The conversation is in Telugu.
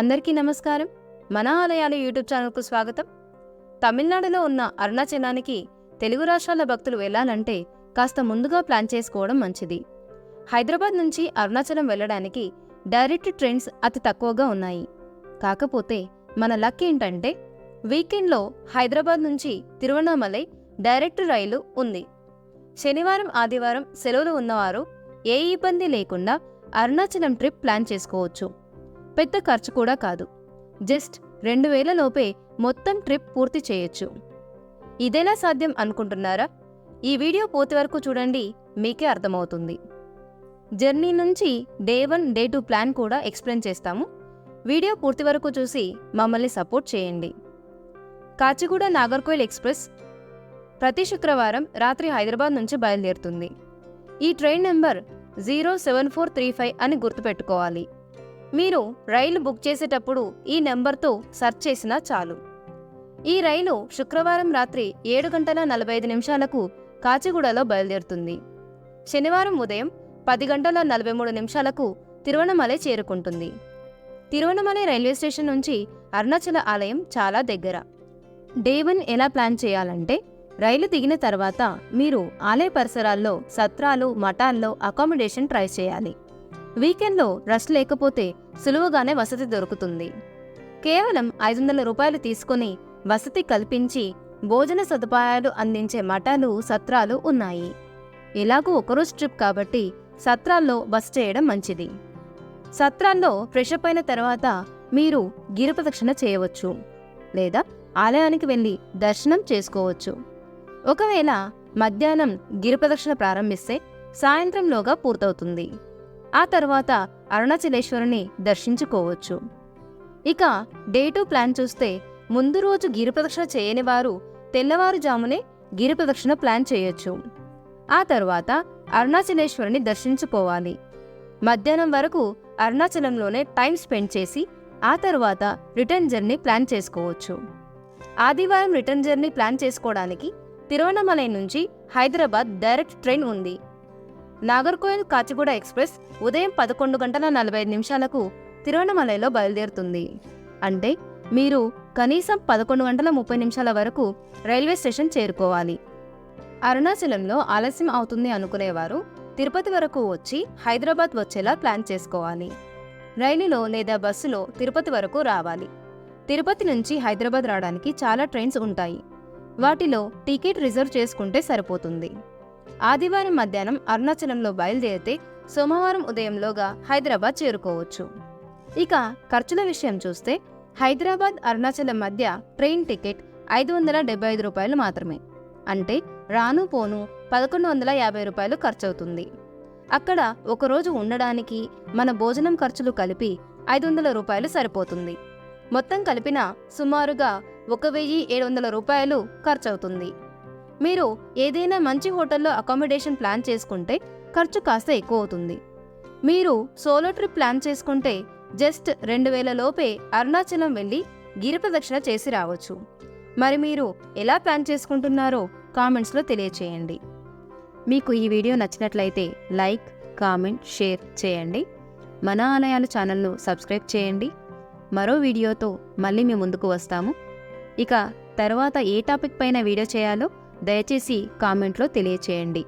అందరికీ నమస్కారం. మన ఆలయాలు యూట్యూబ్ ఛానల్కు స్వాగతం. తమిళనాడులో ఉన్న అరుణాచలానికి తెలుగు రాష్ట్రాల భక్తులు వెళ్ళాలంటే కాస్త ముందుగా ప్లాన్ చేసుకోవడం మంచిది. హైదరాబాద్ నుంచి అరుణాచలం వెళ్ళడానికి డైరెక్ట్ ట్రైన్స్ అతి తక్కువగా ఉన్నాయి. కాకపోతే మన లక్ ఏంటంటే వీకెండ్లో హైదరాబాద్ నుంచి తిరువణామలై డైరెక్ట్ రైలు ఉంది. శనివారం ఆదివారం సెలవులు ఉన్నవారు ఏ ఇబ్బంది లేకుండా అరుణాచలం ట్రిప్ ప్లాన్ చేసుకోవచ్చు. పెద్ద ఖర్చు కూడా కాదు. జస్ట్ రెండు వేల లోపే మొత్తం ట్రిప్ పూర్తి చేయొచ్చు. ఇదెలా సాధ్యం అనుకుంటున్నారా? ఈ వీడియో పూర్తి వరకు చూడండి మీకే అర్థమవుతుంది. జర్నీ నుంచి day one day two plan కూడా ఎక్స్ప్లెయిన్ చేస్తాము. వీడియో పూర్తి వరకు చూసి మమ్మల్ని సపోర్ట్ చేయండి. కాచిగూడ నాగర్కోయిల్ ఎక్స్ప్రెస్ ప్రతి శుక్రవారం రాత్రి హైదరాబాద్ నుంచి బయలుదేరుతుంది. ఈ train number zero seven four three five అని గుర్తుపెట్టుకోవాలి. మీరు రైలు బుక్ చేసేటప్పుడు ఈ నెంబర్తో సెర్చ్ చేసినా చాలు. ఈ రైలు శుక్రవారం రాత్రి ఏడు గంటల నలభై ఐదు నిమిషాలకు కాచిగూడలో బయలుదేరుతుంది. శనివారం ఉదయం పది గంటల నలభై మూడు నిమిషాలకు తిరువణమలై చేరుకుంటుంది. తిరువణమలై రైల్వే స్టేషన్ నుంచి అరుణాచల ఆలయం చాలా దగ్గర. డే వన్ ఎలా ప్లాన్ చేయాలంటే రైలు దిగిన తర్వాత మీరు ఆలయ పరిసరాల్లో సత్రాలు మఠాల్లో అకామిడేషన్ ట్రై చేయాలి. వీకెండ్లో రష్ లేకపోతే సులువుగానే వసతి దొరుకుతుంది. కేవలం ఐదు వందల రూపాయలు తీసుకుని వసతి కల్పించి భోజన సదుపాయాలు అందించే మఠాలు సత్రాలు ఉన్నాయి. ఎలాగూ ఒకరోజు ట్రిప్ కాబట్టి సత్రాల్లో బస చేయడం మంచిది. సత్రాల్లో ఫ్రెషప్ అయిన తర్వాత మీరు గిరిప్రదక్షిణ చేయవచ్చు లేదా ఆలయానికి వెళ్ళి దర్శనం చేసుకోవచ్చు. ఒకవేళ మధ్యాహ్నం గిరిప్రదక్షిణ ప్రారంభిస్తే సాయంత్రంలోగా పూర్తవుతుంది. ఆ తర్వాత అరుణాచలేశ్వరుని దర్శించుకోవచ్చు. ఇక డే టూ ప్లాన్ చూస్తే ముందు రోజు గిరిప్రదక్షిణ చేయని వారు తెల్లవారుజామునే గిరిప్రదక్షిణ ప్లాన్ చేయొచ్చు. ఆ తర్వాత అరుణాచలేశ్వరుని దర్శించుకోవాలి. మధ్యాహ్నం వరకు అరుణాచలంలోనే టైం స్పెండ్ చేసి ఆ తర్వాత రిటర్న్ జర్నీ ప్లాన్ చేసుకోవచ్చు. ఆదివారం రిటర్న్ జర్నీ ప్లాన్ చేసుకోవడానికి తిరువణమలై నుంచి హైదరాబాద్ డైరెక్ట్ ట్రైన్ ఉంది. నాగర్కోయిల్ కాచిగూడ ఎక్స్ప్రెస్ ఉదయం పదకొండు గంటల నలభై ఐదు నిమిషాలకు తిరువణమలైలో బయలుదేరుతుంది. అంటే మీరు కనీసం పదకొండు గంటల ముప్పై నిమిషాల వరకు రైల్వే స్టేషన్ చేరుకోవాలి. అరుణాచలంలో ఆలస్యం అవుతుంది అనుకునేవారు తిరుపతి వరకు వచ్చి హైదరాబాద్ వచ్చేలా ప్లాన్ చేసుకోవాలి. రైలులో లేదా బస్సులో తిరుపతి వరకు రావాలి. తిరుపతి నుంచి హైదరాబాద్ రావడానికి చాలా ట్రైన్స్ ఉంటాయి. వాటిలో టికెట్ రిజర్వ్ చేసుకుంటే సరిపోతుంది. ఆదివారం మధ్యాహ్నం అరుణాచలంలో బయలుదేరితే సోమవారం ఉదయంలోగా హైదరాబాద్ చేరుకోవచ్చు. ఇక ఖర్చుల విషయం చూస్తే హైదరాబాద్ అరుణాచలం మధ్య ట్రైన్ టికెట్ ఐదు వందల డెబ్బై ఐదు రూపాయలు మాత్రమే. అంటే రాను పోను పదకొండు వందల యాభై రూపాయలు ఖర్చవుతుంది. అక్కడ ఒకరోజు ఉండడానికి మన భోజనం ఖర్చులు కలిపి ఐదు వందల రూపాయలు సరిపోతుంది. మొత్తం కలిపిన సుమారుగా ఒక వెయ్యి ఏడు వందల రూపాయలు ఖర్చవుతుంది. మీరు ఏదైనా మంచి హోటల్లో అకామిడేషన్ ప్లాన్ చేసుకుంటే ఖర్చు కాస్త ఎక్కువ అవుతుంది. మీరు సోలో ట్రిప్ ప్లాన్ చేసుకుంటే జస్ట్ రెండు వేల లోపే అరుణాచలం వెళ్ళి గిరి ప్రదక్షిణ చేసి రావచ్చు. మరి మీరు ఎలా ప్లాన్ చేసుకుంటున్నారో కామెంట్స్లో తెలియచేయండి. మీకు ఈ వీడియో నచ్చినట్లయితే లైక్ కామెంట్ షేర్ చేయండి. మన ఆలయాల ఛానల్ను సబ్స్క్రైబ్ చేయండి. మరో వీడియోతో మళ్ళీ మీ ముందుకు వస్తాము. ఇక తర్వాత ఏ టాపిక్ పైన వీడియో చేయాలో దయచేసి కామెంట్లో తెలియచేయండి.